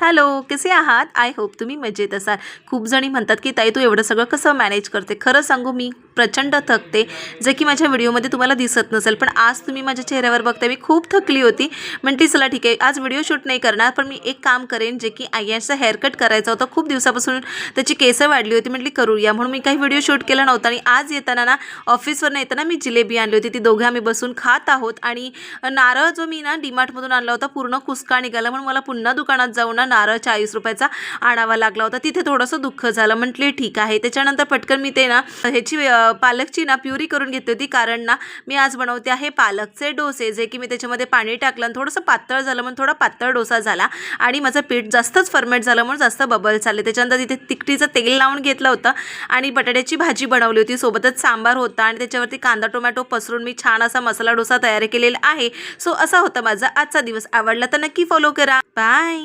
Hello कसे आहात? I hope तुम्ही मजेत असाल. खूप जणी म्हणतात की ताई तू एवढं सगळं कसं मॅनेज करते? खरं सांगू मी प्रचंड थकते. जे की माझ्या व्हिडिओमध्ये तुम्हाला दिसत नसेल पण आज तुम्ही माझ्या चेहऱ्यावर बघता मी खूप थकली होती. म्हणते चला ठीक आहे. आज व्हिडिओ शूट नाही करणार पण मी एक काम करेन जे की आय्याचा हेअरकट करायचा होता. खूप दिवसापासून त्याची केसं वाढली होती. म्हटली करूया. म्हणून मी काही व्हिडिओ शूट केला नव्हता. आणि आज येताना ना ऑफिसवरनं येताना मी जिलेबी आणली होती. ती दोघे आम्ही बसून खात आहोत. आणि नारळ जो मी ना डीमार्टमधून आणला होता पूर्ण कुसका निघाला. म्हणून मला पुन्हा दुकानात जाऊन ना नारळ चाळीस रुपयाचा आणावा लागला होता. तिथे थोडंसं दुःख झालं. म्हटले ठीक आहे. त्याच्यानंतर पटकन मी ते ना ह्याची पालकची ना प्युरी करून घेतली होती. कारण ना मी आज बनवते आहे पालकचे डोसे जे की मी त्याच्यामध्ये पाणी टाकलं आणि थोडंसं पातळ झालं म्हणून थोडा पातळ डोसा झाला आणि माझं पीठ जास्तच फर्मेट झालं म्हणून जास्त बबल्स आले त्याच्यानंतर तिथे तिकटीचं तेल लावून घेतलं होतं आणि बटाट्याची भाजी बनवली होती. सोबतच सांबार होता आणि त्याच्यावरती कांदा टोमॅटो पसरून मी छान असा मसाला डोसा तयार केलेला आहे. सो असा होता माझा आजचा दिवस. आवडला तर नक्की फॉलो करा. बाय